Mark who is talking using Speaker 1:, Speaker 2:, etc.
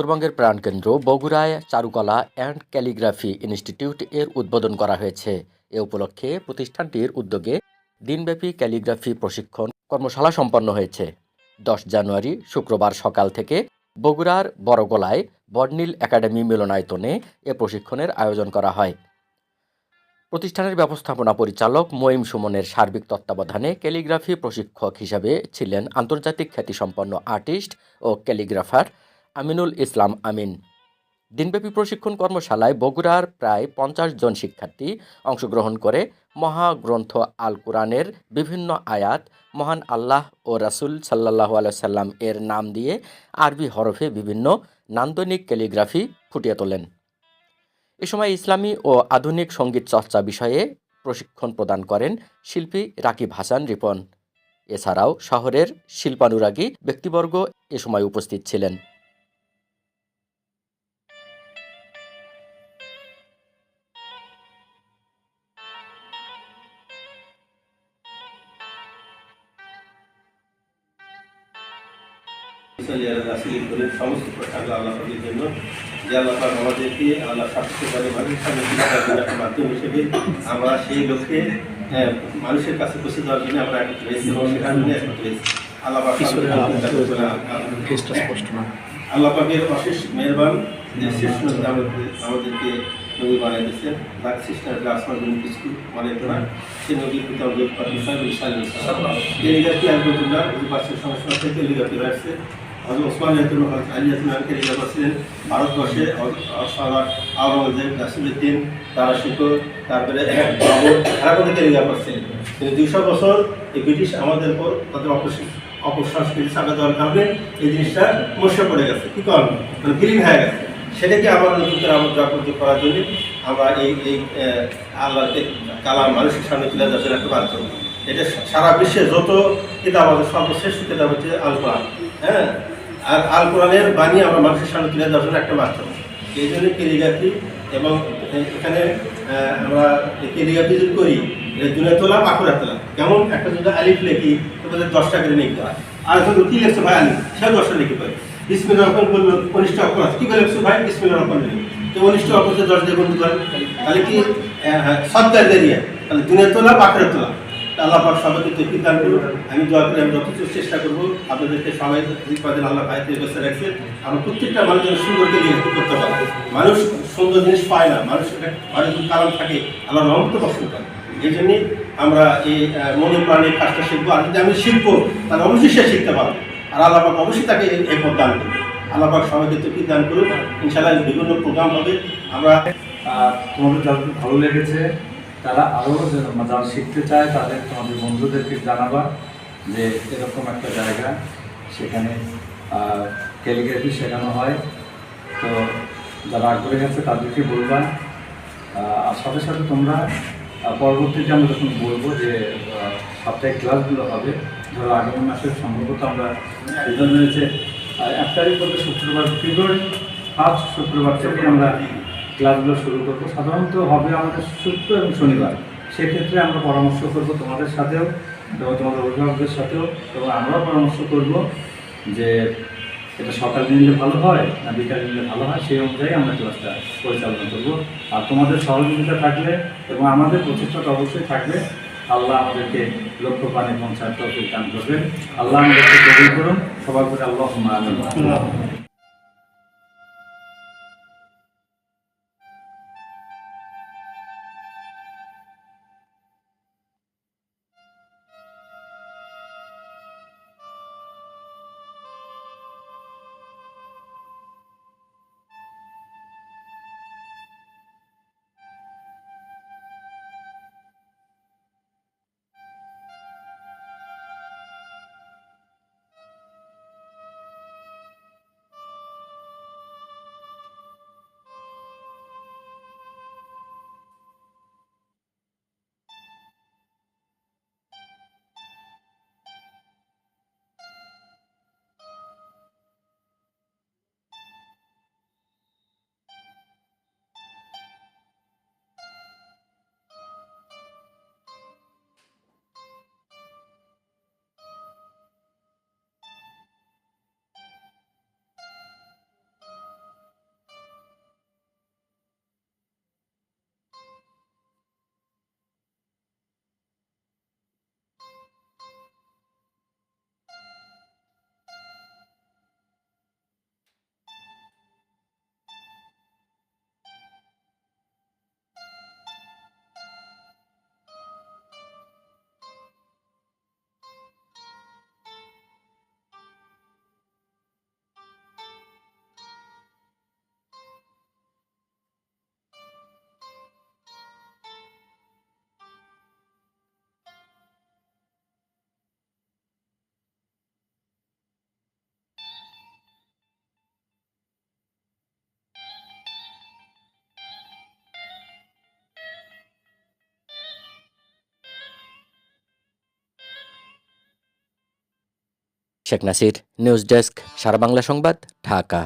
Speaker 1: উত্তরবঙ্গের প্রাণকেন্দ্র বগুড়ায় চারুকলা অ্যান্ড ক্যালিগ্রাফি ইনস্টিটিউট এর উদ্বোধন করা হয়েছে। এ উপলক্ষে প্রতিষ্ঠানটির উদ্যোগে দিনব্যাপী ক্যালিগ্রাফি প্রশিক্ষণ কর্মশালা সম্পন্ন হয়েছে। দশ জানুয়ারি শুক্রবার সকাল থেকে বগুড়ার বড়গোলায় বর্নিল একাডেমি মিলনায়তনে এ প্রশিক্ষণের আয়োজন করা হয়। প্রতিষ্ঠানের ব্যবস্থাপনা পরিচালক মঈম সুমনের সার্বিক তত্ত্বাবধানে ক্যালিগ্রাফি প্রশিক্ষক হিসাবে ছিলেন আন্তর্জাতিক খ্যাতিসম্পন্ন আর্টিস্ট ও ক্যালিগ্রাফার আমিনুল ইসলাম আমিন। দিনব্যাপী প্রশিক্ষণ কর্মশালায় বগুড়ার প্রায় পঞ্চাশ জন শিক্ষার্থী অংশগ্রহণ করে মহাগ্রন্থ আল কোরআনের বিভিন্ন আয়াত, মহান আল্লাহ ও রাসূল সাল্লাহ সাল্লাম এর নাম দিয়ে আরবি হরফে বিভিন্ন নান্দনিক ক্যালিগ্রাফি ফুটিয়ে তোলেন। এ সময় ইসলামী ও আধুনিক সংগীত চর্চা বিষয়ে প্রশিক্ষণ প্রদান করেন শিল্পী রাকিব হাসান রিপন। এছাড়াও শহরের শিল্পানুরাগী ব্যক্তিবর্গ এ সময় উপস্থিত ছিলেন।
Speaker 2: সমস্ত আল্লাহ পাকের জন্য। যে আল্লাহ আমাদেরকে আল্লাহ স্বাস্থ্য মানুষের মাধ্যম হিসেবে আমরা সেই লক্ষ্যে মানুষের কাছে পৌঁছে দেওয়ার জন্য আমরা একত্র এবং সেখানে অশেষ মেহরবান শেষ আমাদেরকে নবী বানিয়ে দিয়েছেন। তার সিস্টার আসমান কিছু মনে করা সে নবীর পিতা অযোগ পাকিস্তান পাশের থেকে হজরত ওসমান জাতুল আলী জাতুল টেলিগ্রাফার ছিলেন ভারতবর্ষে আওরঙ্গজেব নাসিরুদ্দিন তারা শিকর তারপরে বাবর এরা কোনো টেলিগ্রাফার ছিলেন কিন্তু দুইশো বছর এই ব্রিটিশ আমাদের উপর তাদের অপসি অপসংস্কৃতি চাপা দেওয়ার কারণে এই জিনিসটা মশা পড়ে গেছে। কি কারণ মানে বিলীন হয়ে গেছে। সেটাকে আবার নতুন করে জাগ্রত করার জন্য আমরা এই এই আল্লাহকে কালাম মানুষের সামনে তুলে ধরার জন্য একটা এটা সারা বিশ্বে যত কিতাব আছে, সর্বশ্রেষ্ঠ কিতাব হচ্ছে আল হ্যাঁ? আর আল কোরআনের বাণী আমরা মানুষের সামনে তুলে দেওয়ার একটা মাধ্যম। এই জন্য কেলিগ্রাফি এবং এখানে আমরা কেলিগ্রাফি যদি করি দুনে তোলা পাকুড়া তোলা কেমন? একটা যদি আলিফ লেখি, তোমাদের দশটা করে লিখতে হয়। আর যখন কি লেখছো ভাই আলিফ? সেও দশটা লিখে পাই বিসমিল্লা রকম বলল কনিষ্ঠ অক্ষর আছে। কি করে লেখছো ভাই? বিসমিল্লা রকম লিখি তো কনিষ্ঠ অক্ষর দশ দিয়ে বন্ধু করেন তাহলে কি সত্যার দেরিয়া তাহলে দুনে তোলা পাকুড়া তোলা তা আল্লাহ পাক সবাইকে তৈরি দান করুন। আমি দোয়া করি, আমি যথেষ্ট চেষ্টা করব, আপনাদেরকে সবাই কদিন আল্লাহ ভাইতে বেঁচে রাখছে। আমরা প্রত্যেকটা মানুষ যেন সুন্দর করে করতে পারে। মানুষ সুন্দর জিনিস পায় না, মানুষ অনেক কারণ থাকে আল্লাহ রহমত পছন্দ করে। এই জন্যে আমরা এই মনে প্রাণে কাজটা শিখব, আর যদি আমি শিখব, তাহলে অবশ্যই সে শিখতে পারব। আর আল্লাহ পাক অবশ্যই তাকে এই- পথ দান করবে। আল্লাহ পাক সবাইকে তৈরি দান করুন ইনশাআল্লাহ বিভিন্ন প্রোগ্রাম হবে। আমরা
Speaker 3: তোমাদের ভালো লেগেছে তারা আরও যারা শিখতে চায় তাদের তোমাদের বন্ধুদেরকে জানাবা যে এরকম একটা জায়গা সেখানে ক্যালিগ্রাফি শেখানো হয়। তো যারা আগ্রহী আছে তাদেরকে বলবা। আর সাথে সাথে তোমরা পরবর্তীতে আমরা যখন বলব যে আহ, সাপ্তাহিক ক্লাসগুলো হবে ধরো আগামী মাসের সম্ভবত আমরা সিদ্ধান্ত হয়েছে আহ, এক তারিখ বলতে শুক্রবার ফেব্রুয়ারি ফার্স্ট শুক্রবার থেকে আমরা ক্লাসগুলো শুরু করব। সাধারণত হবে আমাদের শুক্র এবং শনিবার। সেক্ষেত্রে আমরা পরামর্শ করব তোমাদের সাথেও এবং তোমাদের অভিভাবকদের সাথেও এবং আমরাও পরামর্শ করব যে এটা সকালে নিলে ভালো হয় না বিকালে নিলে ভালো হয়, সেই অনুযায়ী আমরা ক্লাসটা পরিচালনা করব। আর তোমাদের সহযোগিতা থাকলে এবং আমাদের প্রচেষ্টা তো অবশ্যই থাকবে, আল্লাহ আমাদেরকে লক্ষ্য পানে পৌঁছার তৌফিক দান করবেন। আল্লাহ আমাদেরকে কবুল করুন। সবার করে আল্লাহ আমিন।
Speaker 1: শেখ নাসির নিউজ ডেস্ক সারা বাংলা সংবাদ ঢাকা।